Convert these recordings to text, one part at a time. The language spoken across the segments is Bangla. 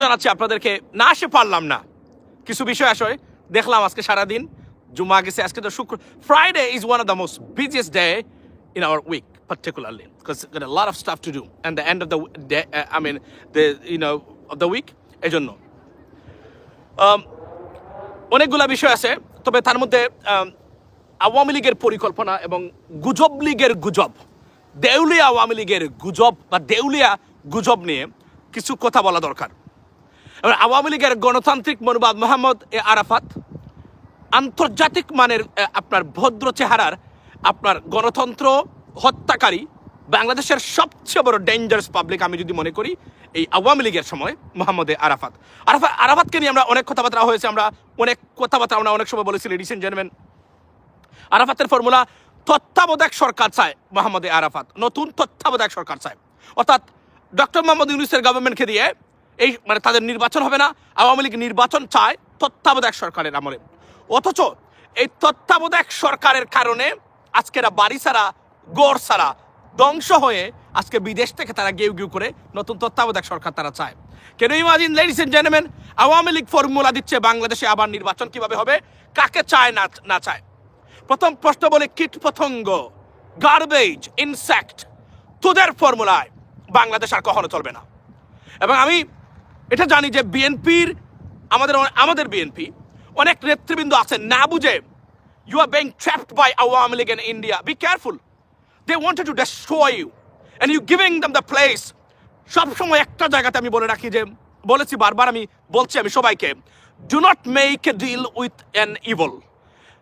জানাচ্ছি আপনাদেরকে না আসে পারলাম না। কিছু বিষয় আসলে দেখলাম আজকে সারাদিন জুমা গেছে আজকে তো শুক্র Friday is one of the most busiest day in our week particularly because got a lot of stuff to do and the end of the day uh, i mean the you um, অনেকগুলা বিষয় আছে তবে তার মধ্যে um, আওয়ামী লীগের পরিকল্পনা এবং গুজব লীগের গুজব দেউলিয়া আওয়ামী লীগের গুজব বা দেউলিয়া গুজব নিয়ে কিছু কথা বলা দরকার। এবার আওয়ামী লীগের গণতান্ত্রিক মনোবাদ মোহাম্মদ এ আরাফাত, আন্তর্জাতিক মানের আপনার ভদ্র চেহারার, আপনার গণতন্ত্র হত্যাকারী, বাংলাদেশের সবচেয়ে বড় ডেঞ্জারাস পাবলিক আমি যদি মনে করি, এই আওয়ামী লীগের সময় মোহাম্মদ আরাফাত। আরাফাত আরাফাতকে নিয়ে আমরা অনেক কথাবার্তা হয়েছে, আমরা অনেক কথাবার্তা আমরা অনেক সময় বলেছি লেডিস এন্ড জেন্টলম্যান আরাফাতের ফর্মুলা, তত্ত্বাবধায়ক সরকার চায় মোহাম্মদ আরাফাত, নতুন তত্ত্বাবধায়ক সরকার চায়। অর্থাৎ ডক্টর মোহাম্মদ ইউনুসের গভর্নমেন্টকে দিয়ে এই মানে তাদের নির্বাচন হবে না। আওয়ামী লীগ নির্বাচন চায় তত্ত্বাবধায়ক সরকারের আমলে। অথচ এই তত্ত্বাবধায়ক সরকারের কারণে আজকেরা বাড়ি ছাড়া গড় ছাড়া, ধ্বংস হয়ে আজকে বিদেশ থেকে তারা গেউ গেউ করে নতুন তত্ত্বাবধায়ক সরকার তারা চায়। কেন imagine ladies and gentleman Awami League formula দিচ্ছে বাংলাদেশে আবার নির্বাচন কীভাবে হবে? কাকে চায় না না চায়? প্রথম প্রশ্ন বলে, কীট পতঙ্গ গার্বেজ ইনসেক্ট তোদের ফর্মুলায় বাংলাদেশ আর কখনো চলবে না। এবং আমি এটা জানি যে বিএনপির, আমাদের আমাদের বিএনপি, অনেক নেতৃবৃন্দ আছে, না বুঝে you are being trapped by Awami League in India be careful they wanted to destroy you and you giving them the place সবসময় একটা জায়গাতে আমি বলে রাখি যে, বলেছি বারবার আমি বলছি আমি সবাইকে do not make a deal with an evil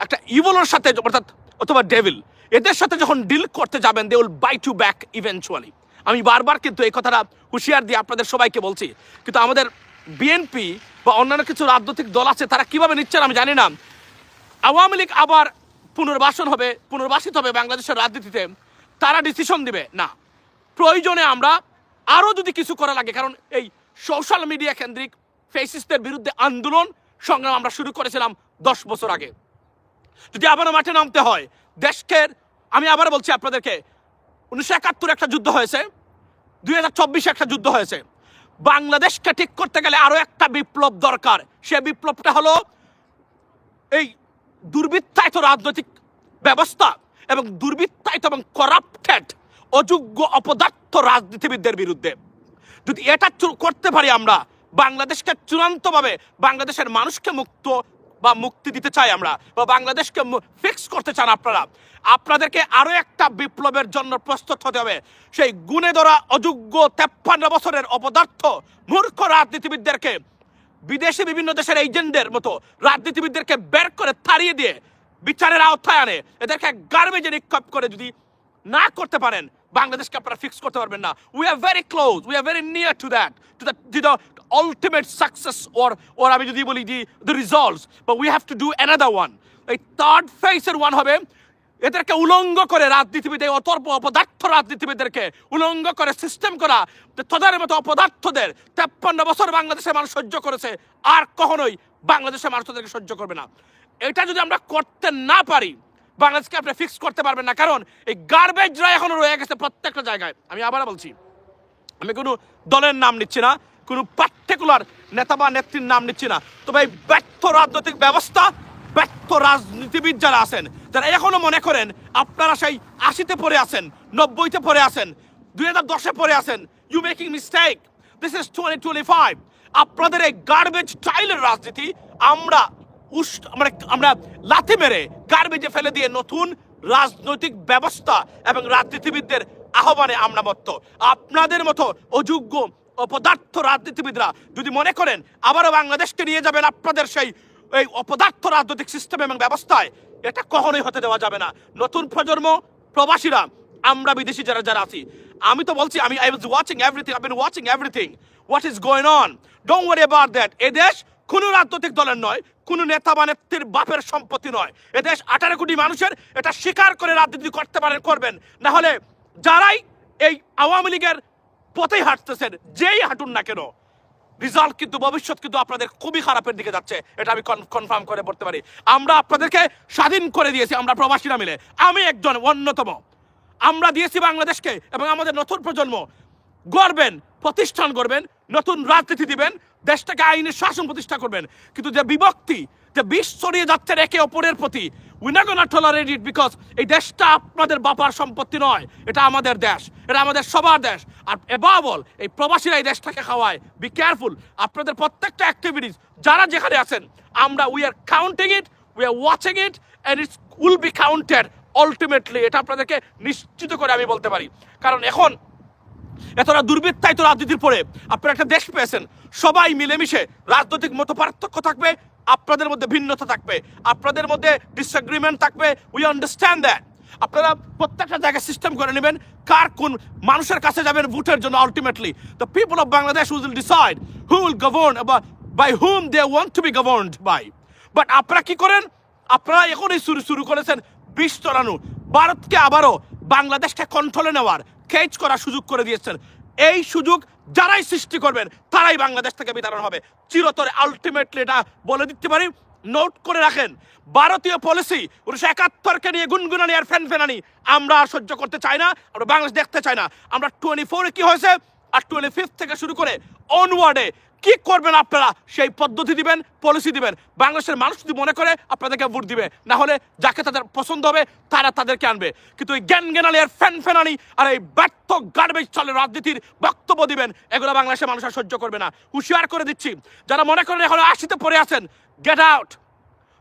একটা ইভলের সাথে, অর্থাৎ অথবা ডেভিল এদের সাথে যখন ডিল করতে যাবেন they will bite back eventually আমি বারবার কিন্তু এই কথাটা হুঁশিয়ার দিয়ে আপনাদের সবাইকে বলছি, কিন্তু আমাদের বিএনপি বা অন্যান্য কিছু রাজনৈতিক দল আছে, তারা কীভাবে নিচ্ছেন আমি জানি না। আওয়ামী লীগ আবার পুনর্বাসন হবে, পুনর্বাসিত হবে বাংলাদেশের রাজনীতিতে, তারা ডিসিশন দিবে, না। প্রয়োজনে আমরা আরও যদি কিছু করা লাগে, কারণ এই সোশ্যাল মিডিয়া কেন্দ্রিক ফেসিসদের বিরুদ্ধে আন্দোলন সংগ্রাম আমরা শুরু করেছিলাম দশ বছর আগে। যদি আবারও মাঠে নামতে হয়, দেশকে, আমি আবার বলছি আপনাদেরকে উনিশশো একাত্তর একটা যুদ্ধ হয়েছে, দুই হাজার চব্বিশে একটা যুদ্ধ হয়েছে। বাংলাদেশকে ঠিক করতে গেলে আরও একটা বিপ্লব দরকার। সে বিপ্লবটা হলো এই দুর্বৃত্তায়িত রাজনৈতিক ব্যবস্থা এবং দুর্বৃত্তায়িত এবং করাপ্টেড অযোগ্য, অপদার্থ রাজনীতিবিদদের বিরুদ্ধে। যদি এটা করতে পারি আমরা, বাংলাদেশকে চূড়ান্তভাবে, বাংলাদেশের মানুষকে মুক্ত বা মুক্তি দিতে চাই আমরা, বা বাংলাদেশকে ফিক্স করতে চান আপনারা। আপনাদেরকে আরও একটা বিপ্লবের জন্য প্রস্তুত হতে হবে। সেই গুণে ধরা অযোগ্য তেপ্পান্ন বছরের অপদার্থ মূর্খ রাজনীতিবিদদেরকে, বিদেশে বিভিন্ন দেশের এজেন্টদের মতো রাজনীতিবিদদেরকে বের করে তাড়িয়ে দিয়ে বিচারের আওতায় আনে। এদেরকে গার্বেজে নিক্ষেপ করে যদি না করতে পারেন, বাংলাদেশকে আপনারা ফিক্স করতে পারবেন না। We are very close we are very near to that to the ultimate success or or আমি যদি বলি the the resolves but we have to do another one এই থার্ড ফেসের ওয়ান হবে এদেরকে উলঙ্গ করে রাজনীতিবিদ এই অতর্প অপদার্থ রাজনীতিবিদদেরকে উলঙ্গ করে সিস্টেম করা। যে তোদের মতো অপদার্থদের তেপ্পান্ন বছর বাংলাদেশের মানুষ সহ্য করেছে, আর কখনোই বাংলাদেশের মানুষ তাদেরকে সহ্য করবে না। এটা যদি আমরা করতে না পারি, বাংলাদেশকে আপনি ফিক্স করতে পারবেন না। কারণ এই গার্বেজরা এখনও রয়ে গেছে প্রত্যেকটা জায়গায়। আমি আবার বলছি, আমি কোনো দলের নাম নিচ্ছি না। কোনো পার্টিকুলার নেতা বা নেত্রীর নাম নিচ্ছি না। তবে এই ব্যর্থ রাজনৈতিক ব্যবস্থা, ব্যর্থ রাজনীতিবিদ যারা আছেন, যারা এখনও মনে করেন আপনারা সেই আশিতে পড়ে আছেন, নব্বইতে পড়ে আছেন, দুই হাজার দশে পড়ে আছেন you making mistake this is twenty twenty five আপনাদের এই গার্বেজ স্টাইলের রাজনীতি আমরা উস- আমরা আমরা লাথি মেরে গার্বেজে ফেলে দিয়ে নতুন রাজনৈতিক ব্যবস্থা এবং রাজনীতিবিদদের আহ্বানে আমরা মত্ত। আপনাদের মতো অযোগ্য অপদার্থ রাজনীতিবিদরা যদি মনে করেন আবারও বাংলাদেশকে নিয়ে যাবেন আপনাদের সেই, এই অপদার্থ রাজনৈতিক সিস্টেম এবং ব্যবস্থায়, এটা কখনোই হতে দেওয়া যাবে না। নতুন প্রজন্ম, প্রবাসীরা, আমরা বিদেশি যারা যারা আছি, আমি তো বলছি, আমি I was watching everything I been watching everything what is going on don't worry about that এ দেশ কোনো রাজনৈতিক দলের নয়, কোনো নেতা বা নেত্রীর বাপের সম্পত্তি নয়। এদেশ আঠারো কোটি মানুষের, এটা স্বীকার করে রাজনীতি করতে পারেন, করবেন। না হলে যারাই এই আওয়ামী লীগের পথেই হাঁটতেছেন, যেই হাঁটুন না কেন। রেজাল্ট কিন্তু, ভবিষ্যৎ কিন্তু আপনাদের খুবই খারাপের দিকে যাচ্ছে, এটা আমি কনফার্ম করে বলতে পারি। আমরা আপনাদেরকে স্বাধীন করে দিয়েছি, আমরা প্রবাসীরা মিলে। আমি একজন অন্যতম। আমরা দিয়েছি বাংলাদেশকে এবং আমাদের নতুন প্রজন্ম। গড়বেন, প্রতিষ্ঠান করবেন নতুন রাজনীতি দিবেন, দেশটাকে আইনের শাসন প্রতিষ্ঠা করবেন। কিন্তু যে বিভক্তি যে বিষ ছড়িয়ে যাচ্ছে একে অপরের প্রতি। উই না গোনা টলারেট ইট বিকজ এই দেশটা আপনাদের বাপার সম্পত্তি নয়। এটা আমাদের দেশ। এটা আমাদের সবার দেশ। আর এবাবল এই প্রবাসীরা এই দেশটাকে খাওয়ায়। বি কেয়ারফুল আপনাদের প্রত্যেকটা অ্যাক্টিভিটিস যারা যেখানে আছেন, আমরা we are counting it we are watching it and it's will be counted ultimately এটা আপনাদেরকে নিশ্চিত করে আমি বলতে পারি। কারণ এখন এতটা দুর্বৃত্তায়িত রাজনীতির পরে আপনারা একটা দেশ পেয়েছেন। সবাই মিলেমিশে রাজনৈতিক মত পার্থক্য থাকবে আপনাদের মধ্যে ভিন্নতা থাকবে, আপনাদের মধ্যে ডিসএগ্রিমেন্ট থাকবে উই আন্ডারস্ট্যান্ড দ্যাট আপনারা প্রত্যেকটা জায়গায় সিস্টেম করে নেবেন, কার কোন মানুষের কাছে যাবেন ভোটের জন্য ultimately the people of Bangladesh will decide who will govern by whom they want to be governed by but আপনারা কি করেন? আপনারা এখনই শুরু শুরু করেছেন বিষ চড়ানো ভারতকে আবারও বাংলাদেশকে কন্ট্রোলে নেওয়ার কেচ করার সুযোগ করে দিয়েছেন। এই সুযোগ যারাই সৃষ্টি করবেন, তারাই বাংলাদেশ থেকে বিতরণ হবে। চিরতরে আলটিমেটলি এটা বলে দিতে পারি। নোট করে রাখেন, ভারতীয় পলিসি উনিশশো একাত্তরকে নিয়ে গুনগুনানি আর ফ্যান ফেনানি আমরা আর সহ্য করতে চাই না, আমরা বাংলাদেশ দেখতে চাই না। আমরা টোয়েন্টি ফোরে কী হয়েছে? আর টোয়েন্টি ফিফথ থেকে শুরু করে অনওয়ার্ডে কি করবেন আপনারা? সেই পদ্ধতি দিবেন পলিসি দিবেন। বাংলাদেশের মানুষ যদি মনে করে, আপনাদেরকে ভোট দিবে। না হলে যাকে তাদের পছন্দ হবে, তারা তাদেরকে আনবে। কিন্তু এই জ্ঞান জ্ঞানালি আর ফ্যান ফ্যানানি আর এই ব্যর্থ গার্বেজ চলে রাজনীতির বক্তব্য দিবেন, এগুলো বাংলাদেশের মানুষ আর সহ্য করবে না। হুঁশিয়ার করে দিচ্ছি, যারা মনে করেন এখন আশিতে পড়ে আছেন গেট আউট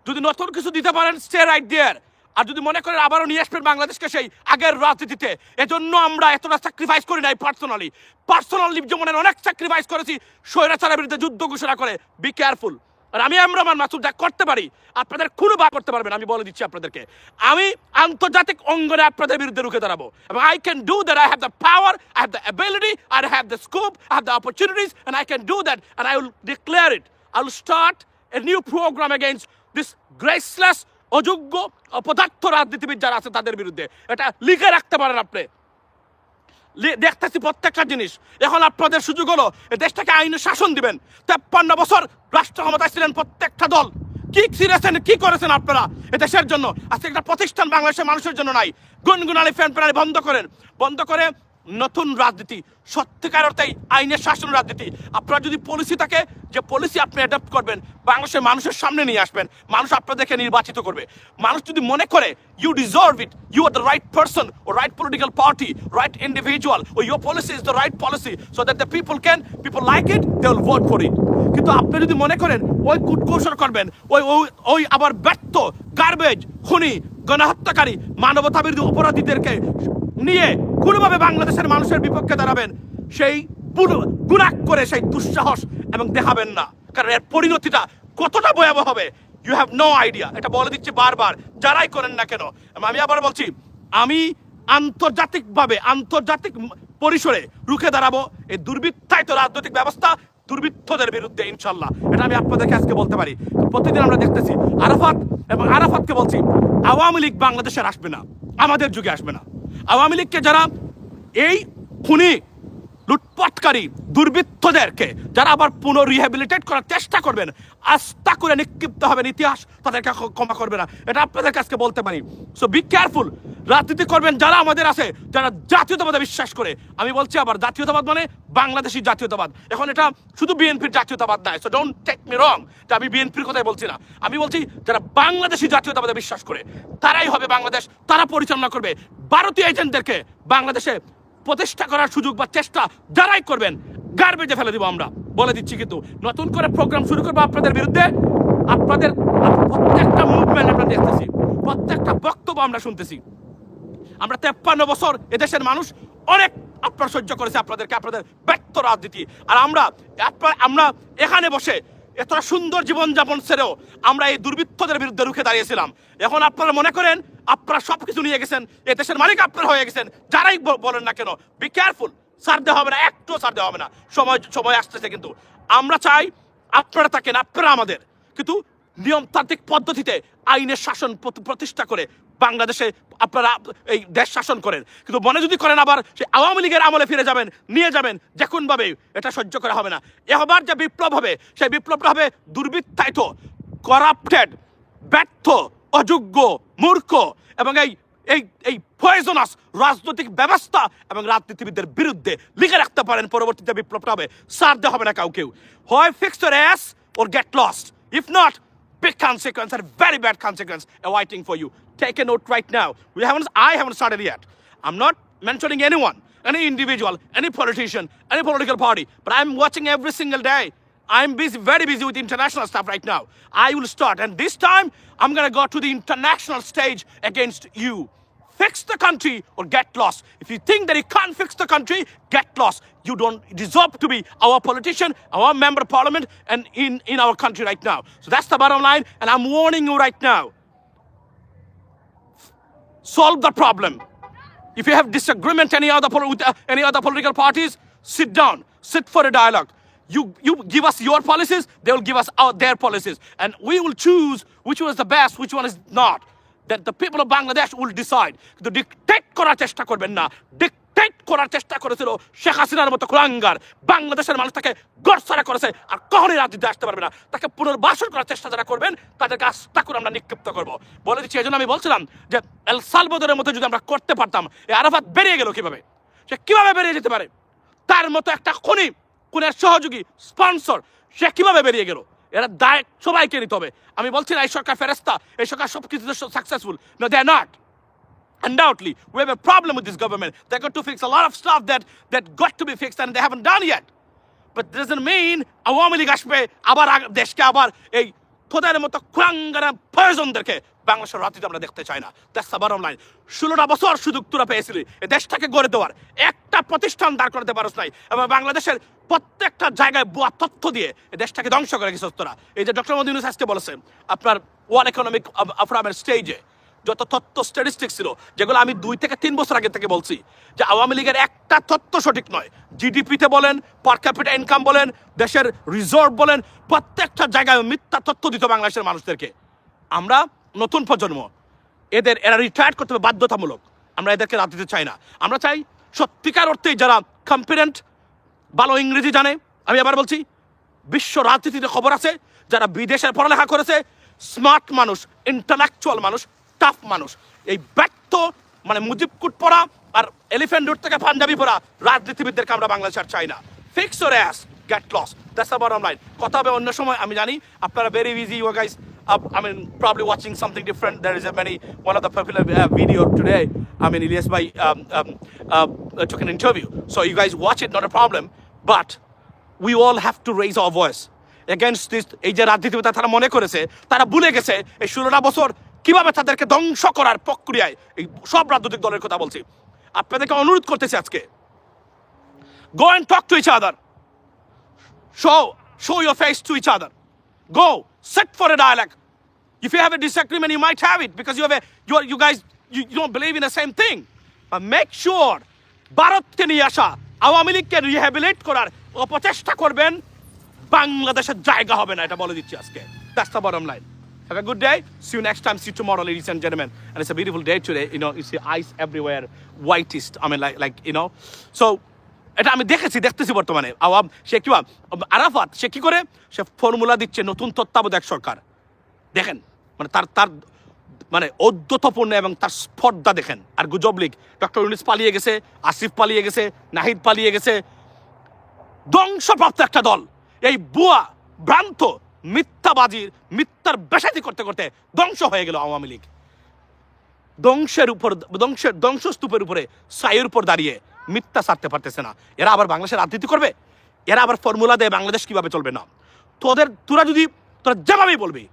যদি নতুন কিছু দিতে পারেন স্টে রাইট দেয়ার আর যদি মনে করেন আবারও নিয়ে আসবেন বাংলাদেশকে সেই আগের রাজনীতিতে, এজন্য আমরা এতটা স্যাক্রিফাইস করি নাই পার্সোনালি পার্সোনালি জীবনের অনেক স্যাক্রিফাইস করেছি, স্বৈরাচারের বিরুদ্ধে যুদ্ধ ঘোষণা করে। বি কেয়ারফুল আর আমি আমরামান মাসুদ যা করতে পারি, আপনাদের কোনো বা করতে পারবেন, আমি বলে দিচ্ছি আপনাদেরকে। আমি আন্তর্জাতিক অঙ্গনে আপনাদের বিরুদ্ধে রুখে দাঁড়াবো। এবং I can do that I have the power I have the ability I have the scope I have the opportunities and I can do that and I will declare it I will start a new programme against this graceless অযোগ্য অপদার্থ রাজনীতিবিদ যারা আছে তাদের বিরুদ্ধে। এটা লিখে রাখতে পারেন আপনি। দেখতেছি প্রত্যেকটা জিনিস। এখন আপনাদের সুযোগ হলো দেশটাকে আইনে শাসন দিবেন। তেপ্পান্ন বছর রাষ্ট্র ক্ষমতায় ছিলেন প্রত্যেকটা দল। কি ছিঁড়েছেন, কি করেছেন আপনারা এ দেশের জন্য? আজকে একটা প্রতিষ্ঠান বাংলাদেশের মানুষের জন্য নাই। গুনগুনালি ফ্যান ফ্যানালি বন্ধ করেন। বন্ধ করে নতুন রাজনীতি, সত্যিকার অর্থেই আইনের শাসন রাজনীতি। আপনার যদি পলিসি থাকে, যে পলিসি আপনি অ্যাডাপ্ট করবেন, বাংলাদেশের মানুষের সামনে নিয়ে আসবেন, মানুষ আপনাদেরকে নির্বাচিত করবে। মানুষ যদি মনে করে you deserve it you are the right person O right political party right individual O your policy is the right policy so that the people can people like it they will vote for it কিন্তু আপনি যদি মনে করেন, ওই কুটকৌশল করবেন, ওই ওই আবার ব্যর্থ গার্বেজ খুনি, গণহত্যাকারী মানবতা বিরোধী অপরাধীদেরকে নিয়ে কোনোভাবে বাংলাদেশের মানুষের বিপক্ষে দাঁড়াবেন, সেই গুনাক করে সেই দুঃসাহস এবং দেখাবেন না। কারণ এর পরিণতিটা কতটা ভয়াবহ হবে ইউ হ্যাভ নো আইডিয়া এটা বলে দিচ্ছি বারবার, যারাই করেন না কেন। আমি আবার বলছি, আমি আন্তর্জাতিকভাবে, আন্তর্জাতিক পরিসরে রুখে দাঁড়াবো এই দুর্বৃত্তায়িত রাজনৈতিক ব্যবস্থা দুর্বৃত্তদের বিরুদ্ধে, ইনশাল্লাহ। এটা আমি আপনাদেরকে আজকে বলতে পারি। প্রতিদিন আমরা দেখতেছি আরাফাত এবং আরাফাতকে বলছি, আওয়ামী লীগ বাংলাদেশের আসবে না, আমাদের যুগে আসবে না। আওয়ামী লীগকে যারা এই খুনি, লুটপাটকারী, দুর্বৃত্তদেরকে যারা আবার পুনঃরিহ্যাবিলিটেট করার চেষ্টা করবেন, আস্থা করে নিক্ষিপ্ত হবেন ইতিহাস, তাদেরকে ক্ষমা করবে না। এটা আপনাদের কাছকে বলতে পারি। সো বি কেয়ারফুল রাজনীতি করবেন যারা আমাদের আছে, যারা জাতীয়তাবাদে বিশ্বাস করে। আমি বলছি আবার জাতীয়তাবাদ মানে বাংলাদেশি জাতীয়তাবাদ। এখন এটা শুধু বিএনপির জাতীয়তাবাদ নয় so don't take me wrong যে আমি বিএনপির কথাই বলছি না। আমি বলছি যারা বাংলাদেশি জাতীয়তাবাদে বিশ্বাস করে, তারাই হবে বাংলাদেশ, তারা পরিচালনা করবে। ভারতীয় এজেন্টদেরকে বাংলাদেশে প্রতিষ্ঠা করার সুযোগ বা চেষ্টা যারাই করবেন গার্বেজে ফেলে দিব আমরা, বলে দিচ্ছি কিন্তু। নতুন করে প্রোগ্রাম শুরু করব আপনাদের বিরুদ্ধে। আপনাদের, প্রত্যেকটা মুভমেন্ট আমরা দেখতেছি, প্রত্যেকটা বক্তব্য আমরা শুনতেছি। আমরা তেপ্পান্ন বছর এদেশের মানুষ অনেক আপনার সহ্য করেছে আপনাদেরকে, আপনাদের ব্যর্থ রাজনীতি। আর আমরা আমরা এখানে বসে এতটা সুন্দর জীবনযাপন ছেড়েও আমরা এই দুর্বৃত্তদের বিরুদ্ধে রুখে দাঁড়িয়েছিলাম। এখন আপনারা মনে করেন, আপনারা সব কিছু নিয়ে গেছেন এ দেশের মালিক আপনারা হয়ে গেছেন, যারাই বলেন না কেন বি কেয়ারফুল দেওয়া হবে না একটু সার দেওয়া হবে না, সময় সময় আসতেছে কিন্তু। আমরা চাই আপনারা থাকেন, আপনারা আমাদের। কিন্তু নিয়মতান্ত্রিক পদ্ধতিতে আইনের শাসন প্রত- প্রতিষ্ঠা করে বাংলাদেশে আপনারা এই দেশ শাসন করেন। কিন্তু মনে যদি করেন আবার, সেই আওয়ামী লীগের আমলে ফিরে যাবেন, নিয়ে যাবেন যে কোনভাবে এটা সহ্য করা হবে না। এবার যে বিপ্লব হবে, সেই বিপ্লবটা হবে দুর্বৃত্তায়িত করাপ্টেড ব্যর্থ, অযোগ্য, মূর্খ এবং এই এই এই পয়জনাস রাজনৈতিক ব্যবস্থা এবং রাজনীতিবিদদের বিরুদ্ধে লিখে রাখতে পারেন, পরবর্তীতে বিপ্লবটা হবে। সার দেওয়া হবে না কাউকেও। হয় fix your ass or get lost if not big consequence and very bad consequence awaiting for you take a note right now we haven't i haven't started yet i'm not mentioning anyone any individual any politician any political party but i'm watching every single day I'm busy, very busy with international stuff right now. I will start, and this time I'm gonna go to the international stage against you. Fix the country or get lost. If you think that you can't fix the country, get lost. You don't deserve to be our politician, our member of parliament, and in, in our country right now. So that's the bottom line, and I'm warning you right now. Solve the problem. If you have disagreement any other with uh, any other political parties, sit down, sit for a dialogue. You you give us your policies, they will give us our, their policies, and we will choose which one is the best, which one is not. That the people of Bangladesh will decide. কিন্তু ডিকটেট করার চেষ্টা করবেন না। ডিকটেট করার চেষ্টা করেছিল শেখ হাসিনার মতো কুলাঙ্গার। বাংলাদেশের মানুষ তাকে গড়সারা করেছে আর কখনই রাজনীতি আসতে পারবে না। তাকে পুনর্বাসন করার চেষ্টা যারা করবেন, তাদেরকে আস্থা করে আমরা নিক্ষিপ্ত করব। বলে দিচ্ছি এই জন্য আমি বলছিলাম যে এল সালবদরের মতো যদি আমরা করতে পারতাম, এই আরাফাত বেরিয়ে গেল কীভাবে? সে কীভাবে বেরিয়ে যেতে পারে? তার মতো একটা খুনি, খুনের সহযোগী, স্পন্সর, সে কীভাবে বেরিয়ে গেল? এরা দায় সবাইকে নিতে হবে আমি বলছি না এই সরকার ফেরেস্তা এই সরকার সব কিছুতে successful no they are not undoubtedly we have a problem with this government they going to fix a lot of stuff that that got to be fixed and they haven't done yet but doesn't mean League আসবে আবার আগ- দেশকে আবার এই তোদের মতো খুরাঙ্গারা প্রয়োজনদেরকে বাংলাদেশের রাজনীতি আমরা দেখতে চাই না। দ্যাটস দ্য লাইন ষোলোটা বছর সুযোগ তোরা পেয়েছিলি। এই দেশটাকে গড়ে দেওয়ার একটা প্রতিষ্ঠান দাঁড় করাতে পারস নাই। এবং বাংলাদেশের প্রত্যেকটা জায়গায় বোয়া তথ্য দিয়ে এই দেশটাকে ধ্বংস করে গেছিস তোরা। এই যে ডক্টর মোদী ইউনুস আজকে বলেছেন আপনার ওয়ার্ল্ড ইকোনমিক আফরামের স্টেজে যত তথ্য স্ট্যাটিস্টিক্স ছিল, যেগুলো আমি দুই থেকে তিন বছর আগে থেকে বলছি, যে আওয়ামী লীগের একটা তথ্য সঠিক নয়। জিডিপিতে বলেন পার ক্যাপিটা ইনকাম বলেন, দেশের রিজার্ভ বলেন, প্রত্যেকটা জায়গায় মিথ্যা তথ্য দিত বাংলাদেশের মানুষদেরকে। আমরা নতুন প্রজন্ম, এদের, এরা রিটায়ার করতে হবে বাধ্যতামূলক। আমরা এদেরকে রাজনীতি চাই না। আমরা চাই সত্যিকার অর্থে যারা কম্পিটেন্ট ভালো ইংরেজি জানে, আমি আবার বলছি, বিশ্ব রাজনীতিতে খবর আছে, যারা বিদেশের পড়ালেখা করেছে স্মার্ট মানুষ ইন্টালেকচুয়াল মানুষ টাফ মানুষ এই ব্যর্থ মানে মুজিবকুট পড়া আর এলিফ্যান্ট রুট থেকে পাঞ্জাবি পড়া রাজনীতিবিদদেরকে আমরা বাংলাদেশ আর চাই না fix or ass get lost that's আবার অনলাইন কথা হবে অন্য সময় আমি জানি আপনারা very busy you guys I mean, probably watching something different. There is a many one of the popular uh, video today. I mean, Ilyas by um, um, uh, took an interview. So you guys watch it, not a problem. But we all have to raise our voice against this এই যে রাজনীতিবিদরা তারা মনে করেছে তারা ভুলে গেছে এই ষোলোটা বছর কীভাবে তাদেরকে ধ্বংস করার প্রক্রিয়ায় এই সব রাজনৈতিক দলের কথা বলছি। আপনাদেরকে অনুরোধ করতেছি আজকে। Go and talk to each other show show your face to each other go set for a dialogue if you have a disagreement you might have it because you have a you are you guys you don't believe in a same thing make sure ভারতকে নিয়ে আসা, আওয়ামী লীগকে রিহ্যাবিলিট করার অপচেষ্টা করবেন, বাংলাদেশের জায়গা হবে না, এটা বলে দিচ্ছি আজকে। That's the bottom line have a good day. See you next time. See you tomorrow, ladies and gentlemen. And it's a beautiful day today. You know, you see ice everywhere, whitest. I mean, like like, you know. So, এটা আমি দেখেছি, দেখতেছি বর্তমানে। আওয়াম, সে কি আরাফাত, সে কি করে? সে ফর্মুলা দিচ্ছে নতুন তত্ত্বাবধায়ক সরকার। দেখেন মানে তার তার মানে ঔদ্ধতপূর্ণ এবং তার স্পর্ধা দেখেন। আর গুজব লীগ, ডক্টর ইউনিস পালিয়ে গেছে, আসিফ পালিয়ে গেছে, নাহিদ পালিয়ে গেছে। ধ্বংসপ্রাপ্ত একটা দল। এই বুয়া, ভ্রান্ত মিথ্যাবাজির, মিথ্যার বেসাতি করতে করতে ধ্বংস হয়ে গেল আওয়ামী লীগ। ধ্বংসের উপর ধ্বংসের ধ্বংসস্তূপের উপরে সাইয়ের উপর দাঁড়িয়ে মিথ্যা ছাড়তে পারতেছে না। এরা আবার বাংলাদেশের রাজনীতি করবে? এরা আবার ফর্মুলা দেয় বাংলাদেশ কীভাবে চলবে? না। তোদের, তোরা যদি, তোরা যেভাবেই বলবি,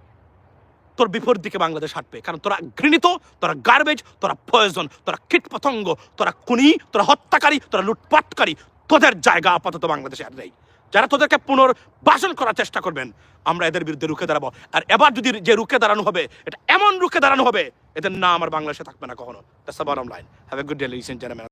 তোর বিপরীত দিকে বাংলাদেশ হাঁটবে। কারণ তোরা ঘৃণিত, তোরা গার্বেজ তোরা প্রয়োজন তোরা কীট পতঙ্গ তোরা খুনি, তোরা হত্যাকারী, তোরা লুটপাটকারী, তোদের জায়গা আপাতত বাংলাদেশে আর নেই। যারা তোদেরকে পুনর্বাসন করার চেষ্টা করবেন, আমরা এদের বিরুদ্ধে রুখে দাঁড়াবো। আর এবার যদি যে রুখে দাঁড়ানো হবে, এটা এমন রুখে দাঁড়ানো হবে, এদের না আমার বাংলাদেশে থাকবে না কখনো। That's the line have a good day listen gentleman